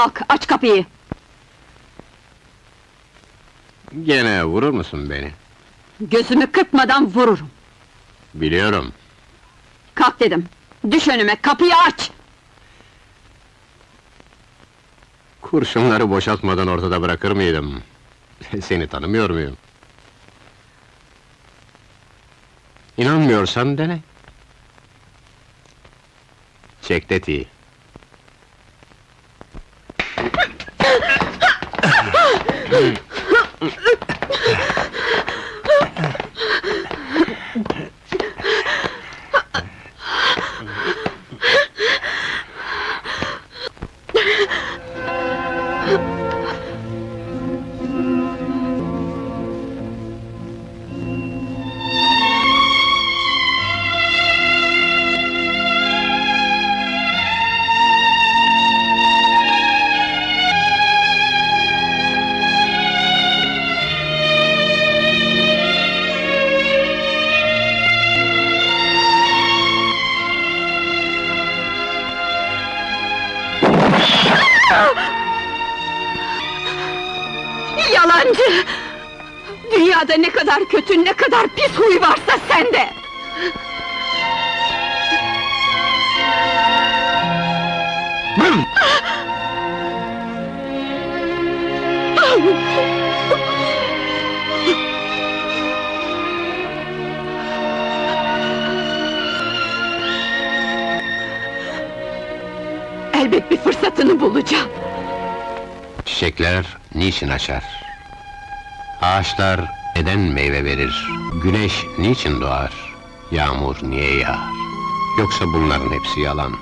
Kalk, aç kapıyı! Gene vurur musun beni? Gözümü kırpmadan vururum! Biliyorum. Kalk dedim! Düş önüme, kapıyı aç! Kurşunları boşaltmadan ortada bırakır mıydım? Seni tanımıyor muyum? İnanmıyorsan dene. Çek tetiği. Dünyada ne kadar kötü, ne kadar pis huy varsa sende! Elbet bir fırsatını bulacağım. Çiçekler niçin açar? Ağaçlar neden meyve verir? Güneş niçin doğar? Yağmur niye yağar? Yoksa bunların hepsi yalan.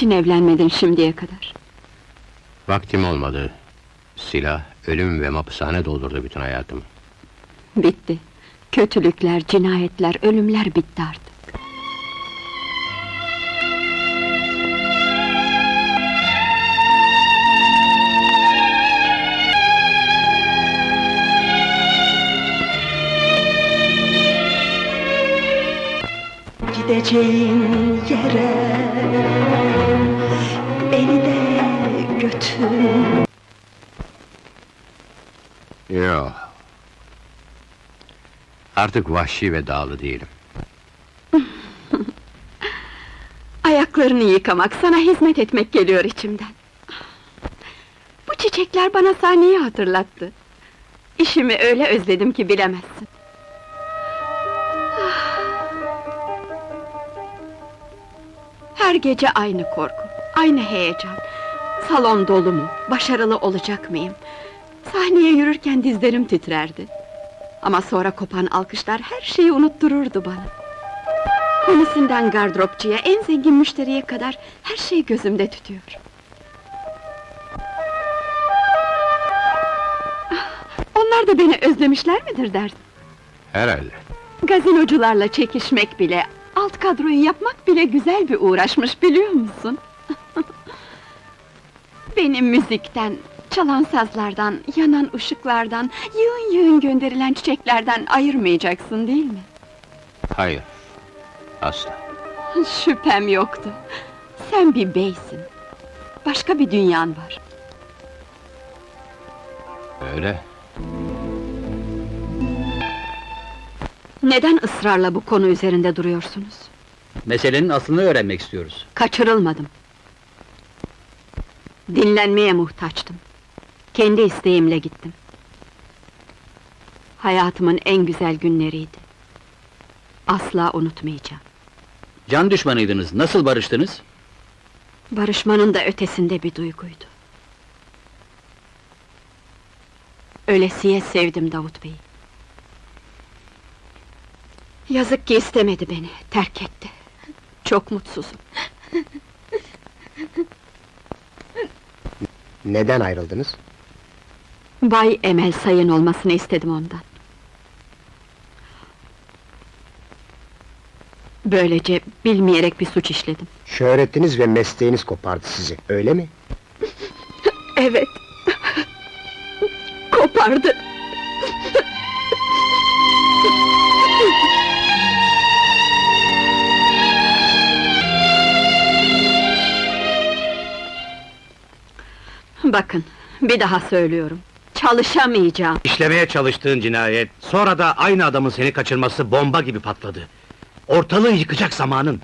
Niçin evlenmedin şimdiye kadar? Vaktim olmadı. Silah, ölüm ve mapushane doldurdu bütün hayatımı. Bitti. Kötülükler, cinayetler, ölümler bitti artık. Gideceğin yere Yo. Artık vahşi ve dağlı değilim. Ayaklarını yıkamak, sana hizmet etmek geliyor içimden. Bu çiçekler bana sahneyi hatırlattı. İşimi öyle özledim ki bilemezsin. Her gece aynı korku, aynı heyecan. Salon dolu mu, başarılı olacak mıyım? Sahneye yürürken dizlerim titrerdi. Ama sonra kopan alkışlar her şeyi unuttururdu bana. Komisinden gardıropçuya, en zengin müşteriye kadar her şey gözümde tütüyor. Ah, Onlar da beni özlemişler midir dersin? Herhalde. Gazinocularla çekişmek bile, alt kadroyu yapmak bile güzel bir uğraşmış biliyor musun? Benim müzikten, çalan sazlardan, yanan ışıklardan, yığın yığın gönderilen çiçeklerden ayırmayacaksın değil mi? Hayır. Asla. Şüphem yoktu. Sen bir beysin. Başka bir dünyan var. Öyle. Neden ısrarla bu konu üzerinde duruyorsunuz? Meselenin aslını öğrenmek istiyoruz. Kaçırılmadım. Dinlenmeye muhtaçtım. Kendi isteğimle gittim. Hayatımın en güzel günleriydi. Asla unutmayacağım. Can düşmanıydınız, nasıl barıştınız? Barışmanın da ötesinde bir duyguydu. Ölesiye sevdim Davut Bey'i. Yazık ki istemedi beni, terk etti. Çok mutsuzum. Neden ayrıldınız? Bay Emel sayın olmasını istedim ondan. Böylece bilmeyerek bir suç işledim. Şöhretiniz ve mesleğiniz kopardı sizi, öyle mi? Evet. Kopardı. Bakın, bir daha söylüyorum. Çalışamayacağım. İşlemeye çalıştığın cinayet, sonra da aynı adamın seni kaçırması bomba gibi patladı. Ortalığı yıkacak zamanın.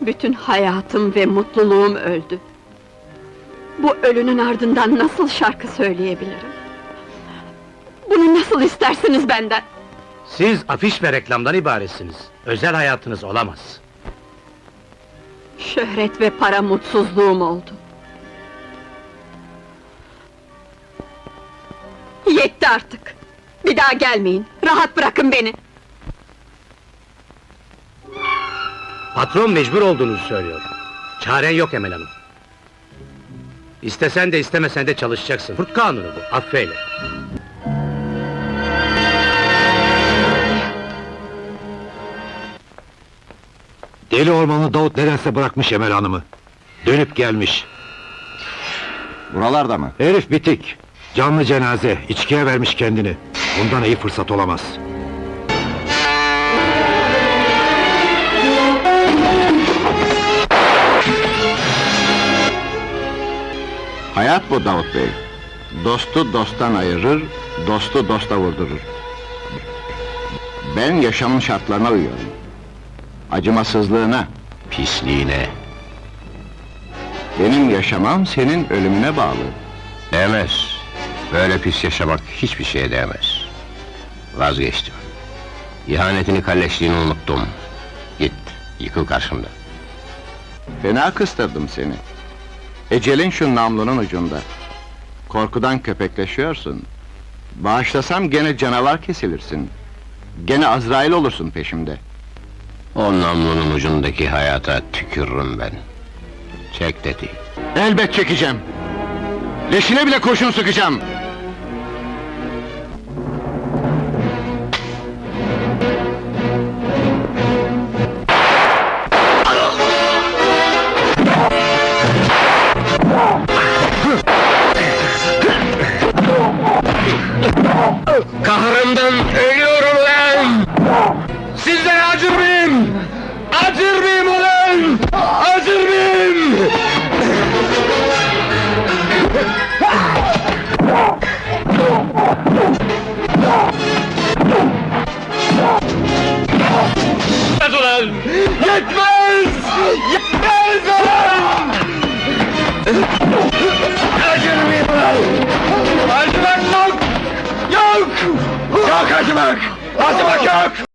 Bütün hayatım ve mutluluğum öldü. Bu ölünün ardından nasıl şarkı söyleyebilirim? Bunu nasıl istersiniz benden? Siz afiş ve reklamdan ibaretsiniz. Özel hayatınız olamaz. Şöhret ve para mutsuzluğum oldu. Yetti artık! Bir daha gelmeyin, rahat bırakın beni! Patron mecbur olduğunuzu söylüyor. Çaren yok Emel Hanım. İstesen de istemesen de çalışacaksın. Kurt kanunu bu, affeyle. Deli ormanı Davut nedense bırakmış Emel Hanım'ı. Dönüp gelmiş. Buralarda mı? Herif bitik. Canlı cenaze, içkiye vermiş kendini. Bundan iyi fırsat olamaz. Hayat bu Davut Bey. Dostu dosttan ayırır, dostu dosta vurdurur. Ben yaşamın şartlarına uyuyorum. Acımasızlığına, Pisliğine. benim yaşamam senin ölümüne bağlı. Değmez. Böyle pis yaşamak hiçbir şeye değmez. Vazgeçtim. İhanetini kalleşliğini unuttum. Git, yıkıl karşımda. Fena kıstırdım seni. Ecelin şu namlunun ucunda. Korkudan köpekleşiyorsun. Bağışlasam gene canavar kesilirsin. Gene Azrail olursun peşimde. O namlunun ucundaki hayata tükürürüm ben. Çek dedi. Elbet çekeceğim. Leşine bile kurşun sıkacağım.